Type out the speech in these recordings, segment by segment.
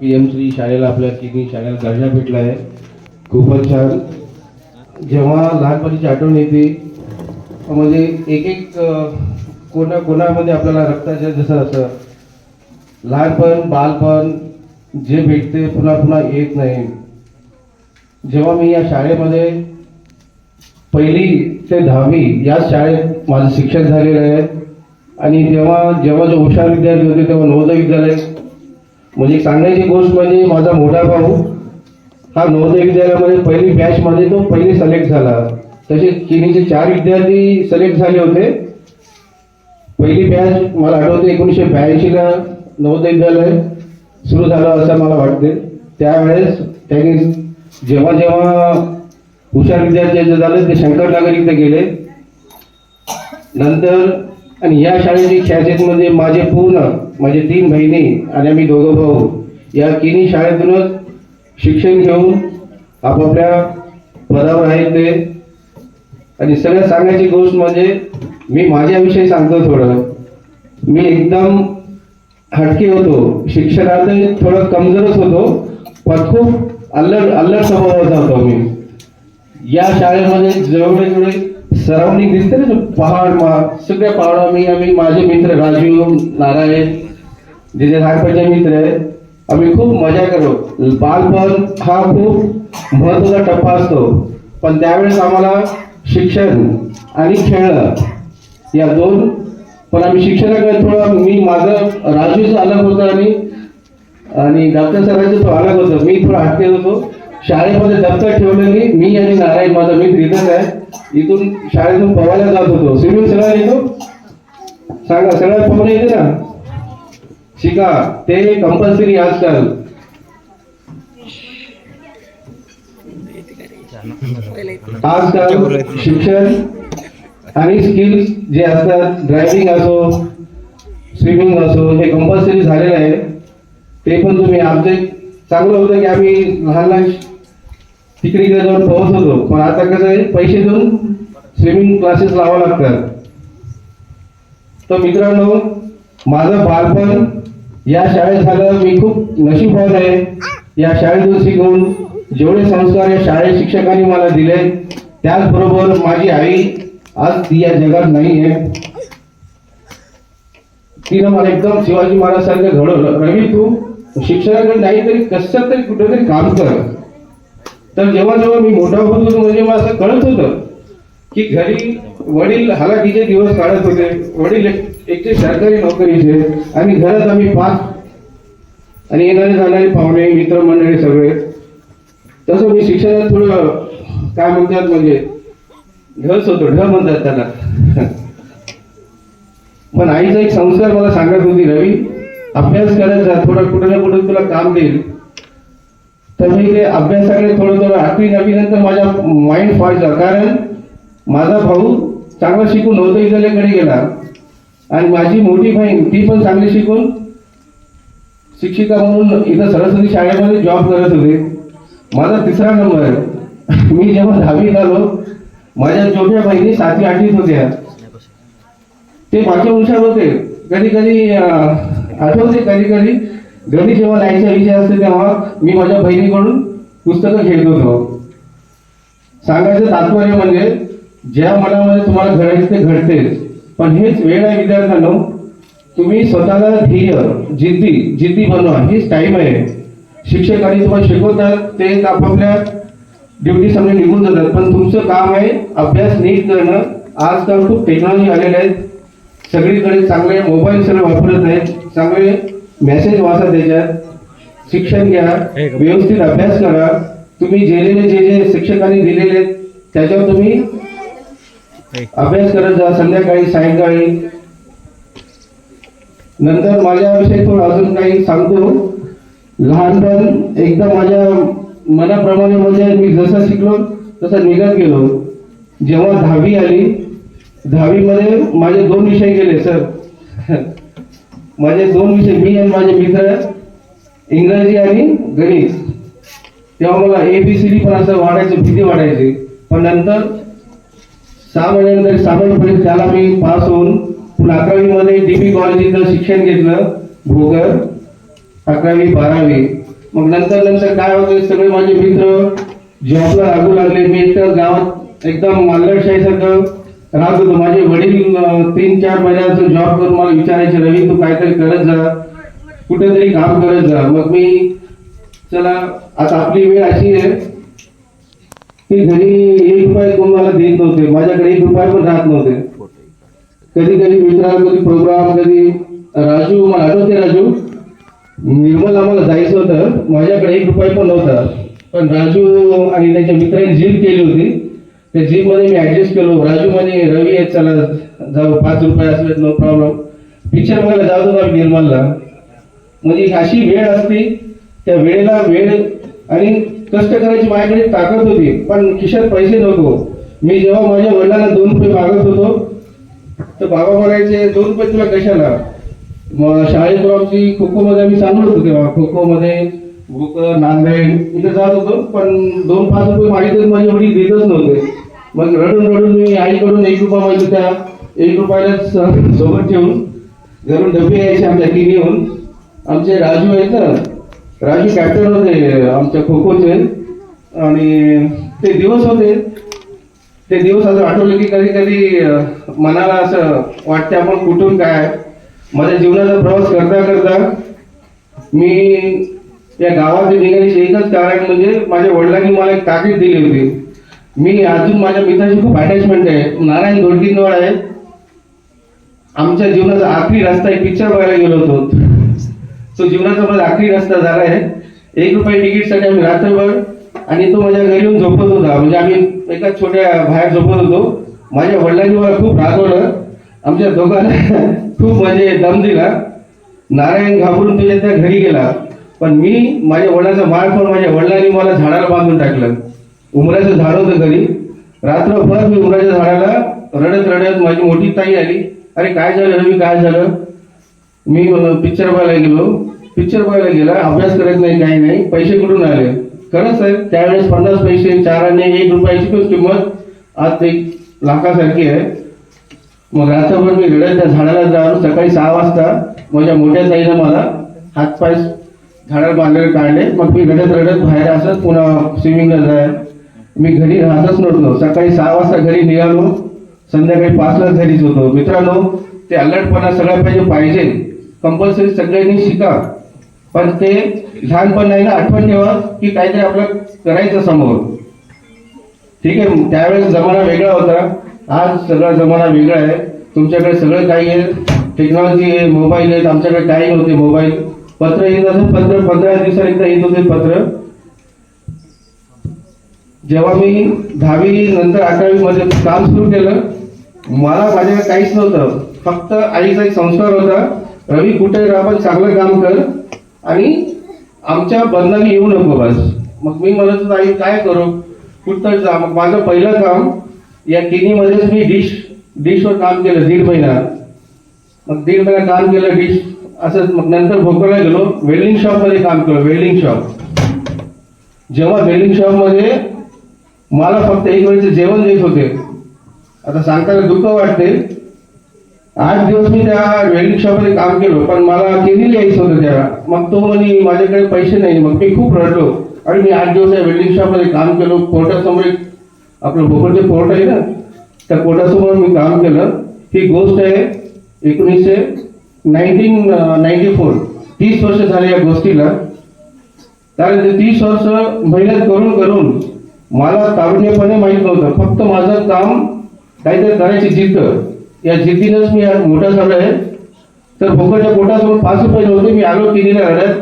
P M Shri शाळेला आपल्या तिन्ही शाळेला दर्जा भेटला आहे. खूपच छान. जेव्हा लहानपणीची आठवण येते म्हणजे एक एक कोणा कोणामध्ये आपल्याला रक्ताच्या जसं असं लहानपण बालपण जे भेटते पुन्हा पुन्हा येत नाही. जेव्हा मी या शाळेमध्ये पहिली ते दहावी याच शाळेत माझं शिक्षण झालेलं आहे. आणि तेव्हा जेव्हा जो हुशार विद्यार्थी होते तेव्हा नवोदय विद्यालय म्हणजे सांगायची गोष्ट म्हणजे माझा मोठा भाऊ हा नवोदय विद्यालयामध्ये पहिली बॅचमध्ये तो पहिले सिलेक्ट झाला. तसे चिनीचे चार विद्यार्थी सिलेक्ट झाले होते. पहिली बॅच मला आठवते एकोणीसशे ब्याऐंशीला नवोदय विद्यालय सुरू झालं असं मला वाटते. त्यावेळेस त्यांनी जेव्हा जेव्हा हुशार विद्यार्थी झाले ते शंकरनगर इथे गेले. नंतर आणि या शाळेची ख्यासियतमध्ये म्हणजे माझे पूर्ण माझे तीन बहिणी आणि आम्ही दोघं भाऊ या तिन्ही शाळेतूनच शिक्षण घेऊन आपापल्या पदावर आहेत ते. आणि सगळ्यात सांगायची गोष्ट म्हणजे मी माझ्याविषयी सांगतो थोडं. मी एकदम हटके होतो. शिक्षणात थोडं कमजोरच होतो पण खूप अल्लड अल्लड स्वभावाचा होतो मी. या शाळेमध्ये जेवढे जेवढे सराउंडिंग दिसते ना पहाड मा सगळ्या पहाडा मी आम्ही माझे मित्र राजू नारायण जे जे लहानपणचे मित्र आहे आम्ही खूप मजा करतो. बालपण हा खूप महत्त्वाचा टप्पा असतो. पण त्यावेळेस आम्हाला शिक्षण आणि खेळणं या दोन पण आम्ही शिक्षणाकडे थोडं मी माझं राजूचं अलग होतं आणि आणि डॉक्टर सरांचं तो अलग होतं. मी थोडं हटके होतो. शाळेमध्ये दप्तर ठेवलं की मी आणि नारायण माझा मित्र इथंच आहे. इथून शाळेतून पवायला जात होतो. स्विमिंग सगळ्या येतो सांगा सगळ्या पवन येते ना? शिका ते कंपल्सरी आजकाल. आजकाल शिक्षण आणि स्किल्स जे असतात ड्रायव्हिंग असो स्विमिंग असो हे कंपल्सरी झालेलं आहे. ते पण तुम्ही आमचे चांगलं होतं की आम्ही लहान लहान तिकडे इकडे जाऊन पोहत होतो. पण आता कसं आहे पैसे देऊन स्विमिंग क्लासेस लावा लागतात. तर मित्रांनो माझं बालपण या शाळेत झालं. मी खूप नशीबवान आहे. या शाळेतून शिकून जेवढे संस्कार या शाळेत शिक्षकांनी मला दिले त्याचबरोबर माझी आई आज ती या जगात नाही आहे. तिनं मला एकदम शिवाजी महाराज सारखं घडवलं. रवी तू शिक्षणाकडे नाही तरी कसं तरी कुठेतरी काम कर. तर जेव्हा जेव्हा मी मोठा होत होतो म्हणजे मला असं कळत होतं की घरी वडील हालाकीचे दिवस काढत होते वडील एक- एकटे सरकारी नोकरीचे आणि घरात आम्ही पाच आणि येणारे जाणारे पाहुणे मित्रमंडळी सगळे. तसं मी शिक्षणात थोडं काय म्हणतात म्हणजे ढस होतो ढ म्हणतात त्याला. पण आईचा एक संस्कार मला सांगत होती रवी अभ्यास करायचा थोडा थोडं कुठं ना कुठं तुला काम देईल. तर मी ते अभ्यासाकडे थोडं थोडं आठवी नववी नंतर माझा माइंड फार झाला कारण माझा भाऊ चांगला शिकून नव्हतं विद्यालयाकडे गेला. आणि माझी मोठी बहीण ती पण चांगली शिकून शिक्षिका म्हणून इथं सरस्वती शाळेमध्ये जॉब करत होते. माझा तिसरा नंबर मी जेव्हा दहावीत आलो माझ्या छोट्या बहिणी सातवी आठवीत होत्या. ते मागच्या हुशार होते कधी कधी आठवते कधी कधी घरी जेव्हा लाईटचा विषय असते तेव्हा मी माझ्या बहिणीकडून पुस्तकं घेत होतो. सांगायचं तात्पर्य म्हणजे ज्या मनामध्ये तुम्हाला घडायचं ते घडतेच. पण हेच वेळ आहे विद्यार्थ्यांनो. तुम्ही स्वतःला ध्येय जिद्दी जिद्दी बनवा. हीच टाईम आहे. शिक्षकांनी तुम्हाला शिकवतात ते आपापल्या ड्युटी समजा निघून जातात. पण तुमचं काम आहे अभ्यास नीट करणं. आजकाल खूप टेक्नॉलॉजी आलेल्या आहेत. सगळीकडे चांगले मोबाईल सगळे वापरत आहेत. चांगले मेसेज वाचा त्याच्यात. शिक्षण घ्या. व्यवस्थित अभ्यास करा. तुम्ही जेलेले जे जे शिक्षकांनी दिलेले त्याच्यावर तुम्ही अभ्यास करत जा. संध्याकाळी सायंकाळी. नंतर माझ्याविषयी थोडं अजून काही सांगतो. लहानपण एकदा माझ्या मनाप्रमाणे म्हणजे मी जसं शिकलो तसं निघत गेलो. जेव्हा दहावी आली दहावीमध्ये माझे दोन विषय गेले सर. माझे दोन विषय मी आणि माझे मित्र इंग्रजी आणि गणित. तेव्हा मला ए बी सी डी पण असं वाढायची भीती वाढायची. पण नंतर सहा महिन्यानंतर सामान्य परीक्षेत त्याला मी पास होऊन पुन्हा अकरावीमध्ये डी बी कॉलेज इथं शिक्षण घेतलं भोगर अकरावी बारावी. मग नंतर नंतर काय होते सगळे माझे मित्र जॉबला लागू लागले. मी एकतर गावात एकदम मालगडशाहीसारखं राहत होतो माझे वडील तीन चार महिन्याचं जॉब करून मला विचारायचे रवी तू काहीतरी करत जा. कुठेतरी काम करत जा. मग मी चला आता आपली वेळ अशी आहे. की घरी एक रुपये कोण मला देत नव्हते. माझ्याकडे एक रुपये पण राहत नव्हते. कधी कधी मित्रांना कधी प्रोग्राम कधी राजू मला आठवते राजू. निर्मल आम्हाला जायचं होतं. माझ्याकडे एक रुपये पण नव्हता. पण राजू आणि त्याच्या मित्रांनी जीप केली होती. त्या जीपमध्ये मी ऍडजस्ट केलो. राजू म्हणे रवी आहे चला जाऊ. पाच रुपये असले नो प्रॉब्लेम पिक्चर बघायला जात होतो आम्ही निर्मलला. म्हणजे अशी वेळ असते त्या वेळेला वेळ आणि कष्ट करायची माझ्याकडे ताकद होती. पण खिशात पैसे नको. मी जेव्हा माझ्या वडिलांना दोन रुपये मागत होतो तर बाबा म्हणायचे दोन रुपये तुला कशाला? मग शाळेत आमची खो खो मध्ये आम्ही सांगत होतो तेव्हा. खो खो मध्ये भोकर नांदेड इथे जात होतो. पण दोन पाच रुपये मागितले माझे वडील देतच नव्हते. मग रडून रडून मी आईकडून एक रुपया माहिती त्या एक रुपयाला सोबत ठेवून घरून डबे यायचे आमच्या किनीहून. आमचे राजू आहेत ना राजू कॅप्टन होते आमच्या खो खोचे आणि ते दिवस होते. ते दिवस असं आठवले की कधी कधी मनाला असं वाटते आपण कुठून काय माझ्या जीवनाचा प्रवास करता करता मी या गावात निघाल्याचे एकच कारण म्हणजे माझ्या वडिलांनी मला एक ताकीद दिली होती. मी अजून माझ्या मित्राशी खूप अटॅचमेंट आहे. नारायण दोडकीनवड आहे. आमच्या जीवनाचा आखरी रस्ता एक पिक्चर बघायला गेलो होतो. तो जीवनाचा माझा आखरी रस्ता झाला आहे. एक रुपये तिकीटसाठी आम्ही रात्रभर आणि तो माझ्या घरी येऊन झोपत होता. म्हणजे आम्ही एका छोट्या बाहेर झोपत होतो. माझ्या वडिलांनी मला खूप रागवलं. आमच्या दोघांना खूप म्हणजे दम दिला. नारायण घाबरून तुझ्या त्या घरी गेला. पण मी माझ्या वडिलांचा मार पण माझ्या वडिलांनी मला झाडाला बांधून टाकलं. उमराचं झाड होतं घरी. रात्रभर मी उमराच्या झाडाला रडत रडत माझी मोठी ताई आली. अरे काय झालं रवी? काय झालं? मी पिक्चर बघायला गेलो. पिक्चर बघायला गेला. अभ्यास करत नाही काही नाही. पैसे कुठून आले? खरंच आहे त्यावेळेस पन्नास पैसे चार आणि एक रुपयाची पण किंमत आज एक लाखासारखी आहे. मग रात्रभर मी रडत त्या झाडाला जाऊन सकाळी सहा वाजता माझ्या मोठ्या ताईनं मला हातपाय झाडाला बांधलेले काढले. मग मी रडत रडत बाहेर असत पुन्हा स्विमिंगला जाय मी घरी राहतच नव्हतो. सकाळी सहा वाजता घरी निघालो. संध्याकाळी पाचला घरीच होतो. मित्रांनो ते अलर्टपणा सगळ्या पाहिजे पाहिजे. कंपल्सरी सगळ्यांनी शिका. पण ते लहानपण नाही ना आठवण ठेवा की काहीतरी आपलं करायचं समोर. ठीक आहे? त्यावेळेस जमाना वेगळा होता. आज सगळा जमाना वेगळा आहे. तुमच्याकडे सगळं काही आहे. टेक्नॉलॉजी आहे मोबाईल आहेत. आमच्याकडे काही नव्हते मोबाईल पत्र येत असं पत्र पंधरा दिवसात एकदा येत होते पत्र. जेव्हा मी दहावी नंतर अकरावी मध्ये काम सुरू केलं मला माझ्या काहीच नव्हतं. फक्त आईचा एक संस्कार होता रवी कुठे आपण चांगलं काम कर आणि आमच्या बंधनाने येऊ नको बस. मग मी म्हणत होतो आई काय करू? कुठं जा. मग माझं पहिलं काम या किनीमध्येच मी डिश डिशवर काम केलं दीड महिना. मग दीड महिना काम केलं डिश असंच. मग नंतर भोकरला गेलो वेल्डिंग शॉपमध्ये काम केलं वेल्डिंग शॉप. जेव्हा वेल्डिंग शॉपमध्ये मला फक्त एक वेळेचं जेवण देत होते. आता सांगताना दुःख वाटते. आठ दिवस मी त्या वेल्डिंग शॉपमध्ये काम केलं पण मला केली यायचं होतं त्याला मग तो म्हणे माझ्याकडे पैसे नाही. मग मी खूप रडलो. आणि मी आठ दिवस या वेल्डिंग शॉपमध्ये काम केलं. कोर्टासमोर एक आपलं भोकरचे कोर्ट आहे ना त्या कोर्टासमोर मी काम केलं. ही गोष्ट आहे एकोणीसशे नाईन्टीन नाईन्टी फोर. तीस वर्ष झाले या गोष्टीला. कारण ते तीस वर्ष मेहनत करून करून मला तारुण्यपणे माहीत नव्हतं. फक्त माझं काम काहीतरी करायची जिद्द. या जिद्दीनंच मी मोठा झालो आहे. तर भोकरच्या पोटासमोर पाच रुपये नव्हते. मी आलो किनीला रडत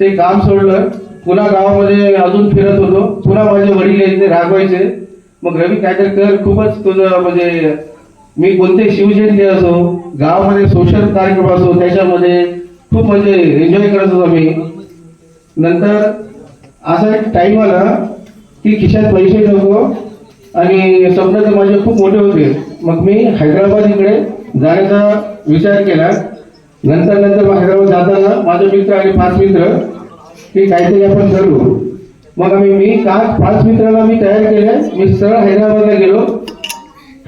ते काम सोडलं. पुन्हा गावामध्ये अजून फिरत होतो. पुन्हा माझे वडील यायचे रागवायचे. मग रवी काहीतरी कर. खूपच तुझं म्हणजे मी कोणते शिवजयंती असो गावामध्ये सोशल कार्यक्रम असो त्याच्यामध्ये खूप म्हणजे एन्जॉय करत होतो मी. नंतर असा एक टाइम आला. की खिशात पैसे नको आणि स्वप्न तर माझे खूप मोठे होते. मग मी हैदराबाद इकडे जाण्याचा विचार केला. नंतर नंतर हैदराबाद जाताना माझे मित्र आणि पाच मित्र की काहीतरी आपण करू. मग आम्ही मी का पाच मित्रांना मी तयार केले मी सरळ हैदराबादला गेलो.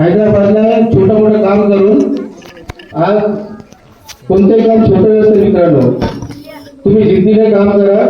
हैदराबादला छोटं मोठं काम करून आज कोणतेही काम छोटं असतं मित्रांनो. तुम्ही जिद्दीने काम करा.